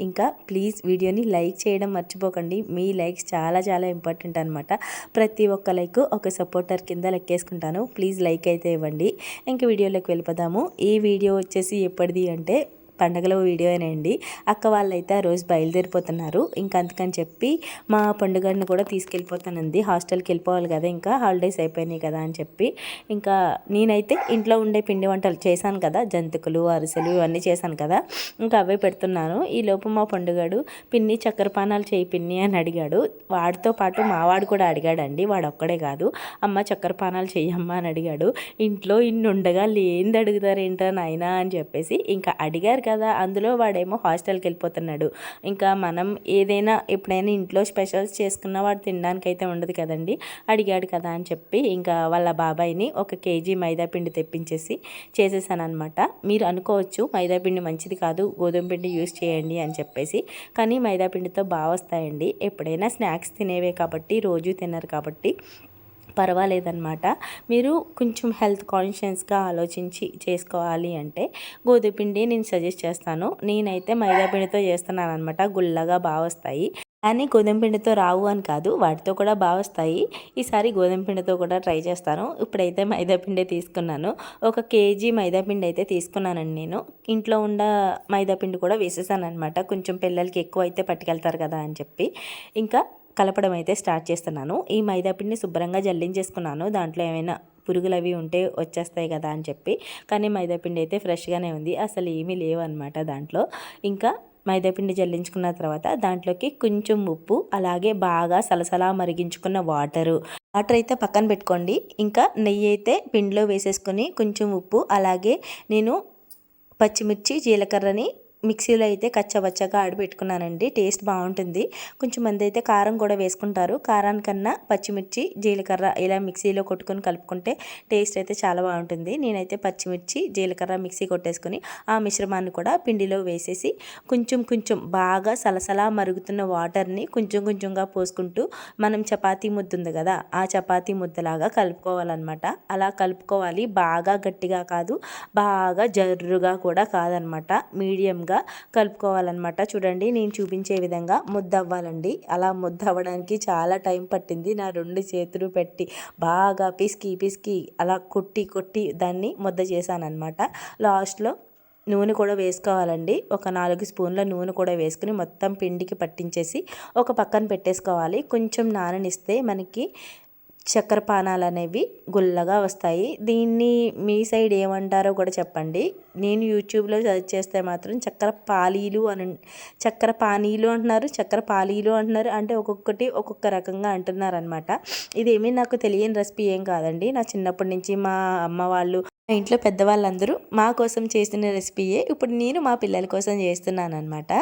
ఇంకా ప్లీజ్ వీడియోని లైక్ చేయడం మర్చిపోకండి. మీ లైక్స్ చాలా చాలా ఇంపార్టెంట్ అనమాట ప్రతి ఒక్క లైక్ ఒక సపోర్టర్ కింద లెక్కేసుకుంటాను. ప్లీజ్ లైక్ అయితే ఇవ్వండి. ఇంకా వీడియోలోకి వెళ్ళిపోదాము. ఈ వీడియో వచ్చేసి ఎప్పటిది అంటే పండగల వీడియోనండి అక్క వాళ్ళైతే ఆ రోజు బయలుదేరిపోతున్నారు. ఇంకా అందుకని చెప్పి మా పండుగను కూడా తీసుకెళ్ళిపోతానంది. హాస్టల్కి వెళ్ళిపోవాలి కదా ఇంకా హాలిడేస్ అయిపోయినాయి కదా అని చెప్పి. ఇంకా నేనైతే ఇంట్లో ఉండే పిండి వంటలు చేశాను కదా జంతికలు అరిసెలు ఇవన్నీ చేశాను కదా ఇంకా అవే పెడుతున్నాను. ఈ లోపు మా పండుగాడు పిన్ని చక్కెర పానాలు చేయి పిన్ని అని అడిగాడు. వాడితో పాటు మావాడు కూడా అడిగాడండి. వాడు ఒక్కడే కాదు. అమ్మ చక్కెర పానాలు చెయ్యమ్మా అని అడిగాడు. ఇంట్లో ఇన్ని ఉండగా లేనిది అడుగుతారేంటో నాయనా అని చెప్పేసి ఇంకా అడిగారు కదా అందులో వాడేమో హాస్టల్కి వెళ్ళిపోతున్నాడు. ఇంకా మనం ఏదైనా ఎప్పుడైనా ఇంట్లో స్పెషల్స్ చేసుకున్న వాడు తినడానికి అయితే ఉండదు కదండి. అడిగాడు కదా అని చెప్పి ఇంకా వాళ్ళ బాబాయ్ని ఒక కేజీ మైదా పిండి తెప్పించేసి చేసేసానమాట మీరు అనుకోవచ్చు మైదా పిండి మంచిది కాదు గోధుమ పిండి యూస్ చేయండి అని చెప్పేసి. కానీ మైదా పిండితో బాగా వస్తాయండి. ఎప్పుడైనా స్నాక్స్ తినేవే కాబట్టి రోజు తినరు కాబట్టి. పర్వాలేదన్నమాట. మీరు కొంచెం హెల్త్ కాన్షియస్గా ఆలోచించి చేసుకోవాలి అంటే గోధుమపిండి నేను సజెస్ట్ చేస్తాను. నేనైతే మైదా పిండితో చేస్తున్నాను అనమాట గుల్లగా బాగా వస్తాయి కానీ గోధుమ పిండితో రావు అని కాదు వాటితో కూడా బాగా వస్తాయి ఈసారి గోధుమ పిండితో కూడా ట్రై చేస్తాను. ఇప్పుడైతే మైదా పిండి తీసుకున్నాను. ఒక కేజీ మైదా పిండి అయితే తీసుకున్నానండి నేను. ఇంట్లో ఉన్న మైదా పిండి కూడా వేసేసాను అనమాట కొంచెం పిల్లలకి ఎక్కువ అయితే పట్టుకెళ్తారు కదా అని చెప్పి. ఇంకా కలపడం అయితే స్టార్ట్ చేస్తున్నాను. ఈ మైదాపిండిని శుభ్రంగా జల్లించేసుకున్నాను. దాంట్లో ఏమైనా పురుగులు అవి ఉంటే వచ్చేస్తాయి కదా అని చెప్పి. కానీ మైదాపిండి అయితే ఫ్రెష్గానే ఉంది. అసలు ఏమీ లేవు అనమాట దాంట్లో. ఇంకా మైదాపిండి జల్లించుకున్న తర్వాత దాంట్లోకి కొంచెం ఉప్పు అలాగే బాగా సలసలా మరిగించుకున్న వాటరు. వాటర్ అయితే పక్కన పెట్టుకోండి. ఇంకా నెయ్యి అయితే పిండిలో వేసేసుకొని కొంచెం ఉప్పు అలాగే నేను పచ్చిమిర్చి జీలకర్రని మిక్సీలో అయితే కచ్చబచ్చగా ఆడిపెట్టుకున్నానండి. టేస్ట్ బాగుంటుంది. కొంచెం మంది అయితే కారం కూడా వేసుకుంటారు. కారానికన్నా పచ్చిమిర్చి జీలకర్ర ఇలా మిక్సీలో కొట్టుకొని కలుపుకుంటే టేస్ట్ అయితే చాలా బాగుంటుంది. నేనైతే పచ్చిమిర్చి జీలకర్ర మిక్సీ కొట్టేసుకొని ఆ మిశ్రమాన్ని కూడా పిండిలో వేసేసి కొంచెం కొంచెం బాగా సలసలా మరుగుతున్న వాటర్ని కొంచెం కొంచెంగా పోసుకుంటూ మనం చపాతీ ముద్ద ఉంది కదా ఆ చపాతీ ముద్దలాగా కలుపుకోవాలన్నమాట. అలా కలుపుకోవాలి. బాగా గట్టిగా కాదు బాగా జర్రుగా కూడా కాదనమాట మీడియంగా బాగా కలుపుకోవాలన్నమాట. చూడండి నేను చూపించే విధంగా ముద్ద అవ్వాలండి అలా ముద్ద అవ్వడానికి చాలా టైం పట్టింది. నా రెండు చేతులు పెట్టి బాగా పిసికి పిసికి అలా కొట్టి కొట్టి దాన్ని ముద్ద చేశానమాట లాస్ట్లో నూనె కూడా వేసుకోవాలండి. ఒక నాలుగు స్పూన్ల నూనె కూడా వేసుకుని మొత్తం పిండికి పట్టించేసి ఒక పక్కన పెట్టేసుకోవాలి. కొంచెం నాననిస్తే మనకి చక్కెర పానాలు అనేవి గుల్లగా వస్తాయి. దీన్ని మీ సైడ్ ఏమంటారో కూడా చెప్పండి. నేను యూట్యూబ్లో సర్చ్ చేస్తే మాత్రం చక్కెర పాలీలు అని చక్కెర పానీలు అంటున్నారు చక్కెర పాలీలు అంటున్నారు అంటే ఒక్కొక్కటి ఒక్కొక్క రకంగా అంటున్నారు అనమాట ఇదేమీ నాకు తెలియని రెసిపీ ఏం కాదండి. నా చిన్నప్పటి నుంచి మా అమ్మ వాళ్ళు మా ఇంట్లో పెద్దవాళ్ళందరూ మా కోసం చేసిన రెసిపీయే. ఇప్పుడు నేను మా పిల్లల కోసం చేస్తున్నాను అనమాట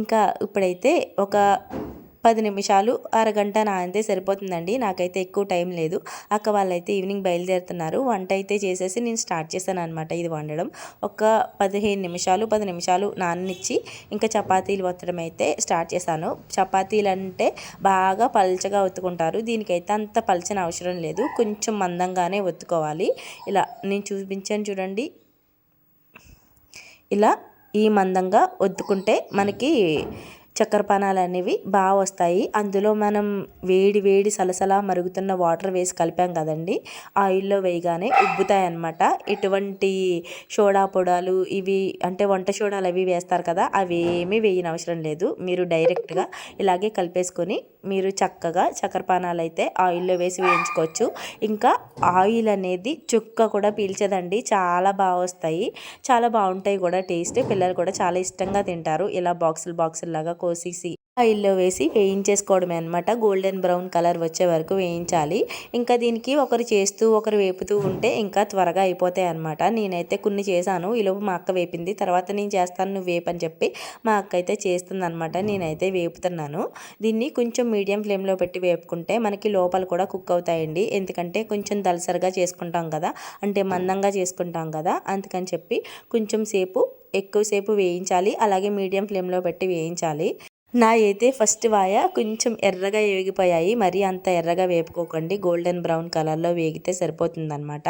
ఇంకా ఇప్పుడైతే ఒక పది నిమిషాలు అరగంట నానితే సరిపోతుందండి. నాకైతే ఎక్కువ టైం లేదు. అక్క వాళ్ళైతే ఈవినింగ్ బయలుదేరుతున్నారు. వంట అయితే చేసేసి నేను స్టార్ట్ చేశాను అనమాట ఇది వండడం. ఒక పదిహేను నిమిషాలు పది నిమిషాలు నాననిచ్చి ఇంకా చపాతీలు వత్తడం అయితే స్టార్ట్ చేశాను చపాతీలు అంటే బాగా పల్చగా ఒత్తుకుంటారు. దీనికైతే అంత పలచని అవసరం లేదు. కొంచెం మందంగానే ఒత్తుకోవాలి. ఇలా నేను చూపించాను చూడండి. ఇలా ఈ మందంగా ఒత్తుకుంటే మనకి చక్కెర పానాలు అనేవి బాగా వస్తాయి. అందులో మనం వేడి వేడి సలసలా మరుగుతున్న వాటర్ వేసి కలిపాం కదండి. ఆయిల్లో వేయగానే ఉబ్బుతాయి అన్నమాట. ఎటువంటి సోడా పొడాలు ఇవి అంటే వంట సోడాలు అవి వేస్తారు కదా అవి ఏమీ వేయని అవసరం లేదు. మీరు డైరెక్ట్గా ఇలాగే కలిపేసుకొని మీరు చక్కగా చక్కెర పానాలు అయితే ఆయిల్లో వేసి వేయించుకోవచ్చు. ఇంకా ఆయిల్ అనేది చుక్క కూడా పీల్చదండి. చాలా బాగా వస్తాయి. చాలా బాగుంటాయి కూడా టేస్ట్. పిల్లలు కూడా చాలా ఇష్టంగా తింటారు. ఇలా బాక్సులు బాక్సులు లాగా కోసేసి ఆయిల్లో వేసి వేయించేసుకోవడమే అనమాట గోల్డెన్ బ్రౌన్ కలర్ వచ్చే వరకు వేయించాలి. ఇంకా దీనికి ఒకరు చేస్తూ ఒకరు వేపుతూ ఉంటే ఇంకా త్వరగా అయిపోతాయి అనమాట నేనైతే కొన్ని చేశాను. ఈలోపు మా అక్క వేపింది. తర్వాత నేను చేస్తాను నువ్వు వేపని చెప్పి మా అక్క అయితే చేస్తుంది అనమాట నేనైతే వేపుతున్నాను. దీన్ని కొంచెం మీడియం ఫ్లేమ్లో పెట్టి వేపుకుంటే మనకి లోపల కూడా కుక్ అవుతాయండి. ఎందుకంటే కొంచెం దలసరిగా చేసుకుంటాం కదా. అంటే మందంగా చేసుకుంటాం కదా. అందుకని చెప్పి కొంచెం సేపు ఎక్కువసేపు వేయించాలి. అలాగే మీడియం ఫ్లేమ్లో పెట్టి వేయించాలి. నా అయితే ఫస్ట్ వాయ కొంచెం ఎర్రగా వేగిపోయాయి మరీ అంత ఎర్రగా వేపుకోకండి. గోల్డెన్ బ్రౌన్ కలర్లో వేగితే సరిపోతుందన్నమాట.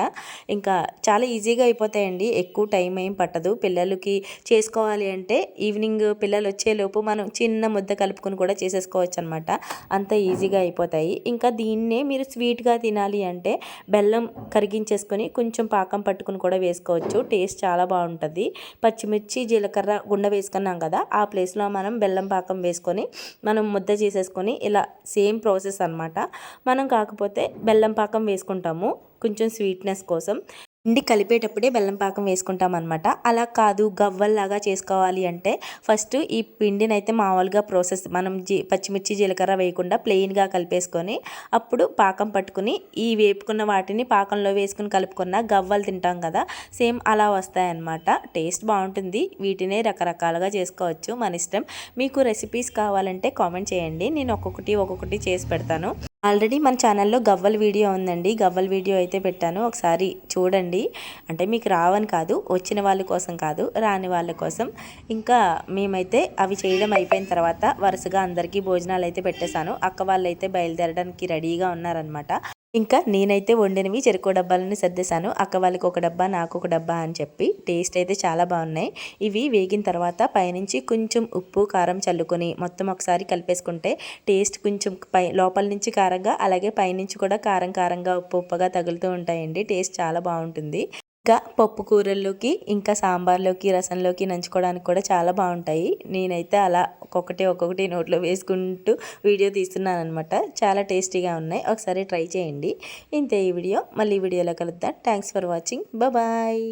ఇంకా చాలా ఈజీగా అయిపోతాయండి. ఎక్కువ టైం ఏం పట్టదు. పిల్లలకి చేసుకోవాలి అంటే ఈవినింగ్ పిల్లలు వచ్చేలోపు మనం చిన్న ముద్ద కలుపుకొని కూడా చేసేసుకోవచ్చు అనమాట అంత ఈజీగా అయిపోతాయి. ఇంకా దీన్నే మీరు స్వీట్గా తినాలి అంటే బెల్లం కరిగించేసుకొని కొంచెం పాకం పట్టుకుని కూడా వేసుకోవచ్చు. టేస్ట్ చాలా బాగుంటుంది. పచ్చిమిర్చి జీలకర్ర గుండ వేసుకున్నాం కదా ఆ ప్లేస్లో మనం బెల్లం పాకం వేసుకొని మనం ముద్ద చేసేసుకొని ఇలా సేమ్ ప్రాసెస్ అనమాట మనం కాకపోతే బెల్లం పాకం వేసుకుంటాము. కొంచెం స్వీట్నెస్ కోసం. పిండి కలిపేటప్పుడే బెల్లం పాకం వేసుకుంటాం అనమాట అలా కాదు గవ్వల్లాగా చేసుకోవాలి అంటే ఫస్ట్ ఈ పిండిని అయితే మామూలుగా ప్రాసెస్ మనం జీ పచ్చిమిర్చి జీలకర్ర వేయకుండా ప్లెయిన్గా కలిపేసుకొని అప్పుడు పాకం పట్టుకుని ఈ వేపుకున్న వాటిని పాకంలో వేసుకుని కలుపుకున్న గవ్వలు తింటాం కదా సేమ్ అలా వస్తాయన్నమాట. టేస్ట్ బాగుంటుంది. వీటినే రకరకాలుగా చేసుకోవచ్చు. మన ఇష్టం. మీకు రెసిపీస్ కావాలంటే కామెంట్ చేయండి. నేను ఒక్కొక్కటి ఒక్కొక్కటి చేసి పెడతాను. ఆల్రెడీ మన ఛానల్లో గవ్వల వీడియో ఉందండి. గవ్వల వీడియో అయితే పెట్టాను. ఒకసారి చూడండి. అంటే మీకు రావని కాదు వచ్చిన వాళ్ళ కోసం కాదు రాని వాళ్ళ కోసం. ఇంకా మేమైతే అవి చేయడం అయిపోయిన తర్వాత వరుసగా అందరికీ భోజనాలు అయితే పెట్టేశాను. అక్క వాళ్ళు అయితే బయలుదేరడానికి రెడీగా ఉన్నారనమాట ఇంకా నేనైతే వండినవి చెరుకు డబ్బాలని సర్దేశాను. అక్క వాళ్ళకి ఒక డబ్బా నాకు ఒక డబ్బా అని చెప్పి టేస్ట్ అయితే చాలా బాగున్నాయి. ఇవి వేగిన తర్వాత పైనుంచి కొంచెం ఉప్పు కారం చల్లుకొని మొత్తం ఒకసారి కలిపేసుకుంటే టేస్ట్ కొంచెం పై లోపల నుంచి కారంగా అలాగే పైనుంచి కూడా కారం కారంగా ఉప్పు ఉప్పుగా తగులుతూ ఉంటాయండి. టేస్ట్ చాలా బాగుంటుంది. ఇంకా పప్పు కూరల్లోకి ఇంకా సాంబార్లోకి రసంలోకి నంచుకోవడానికి కూడా చాలా బాగుంటాయి. నేనైతే అలా ఒక్కొక్కటి ఒక్కొక్కటి నోట్లో వేసుకుంటూ వీడియో తీస్తున్నాను అనమాట చాలా టేస్టీగా ఉన్నాయి. ఒకసారి ట్రై చేయండి. ఇంతే ఈ వీడియో. మళ్ళీ వీడియోలో కలుద్దాం. Thanks for watching bye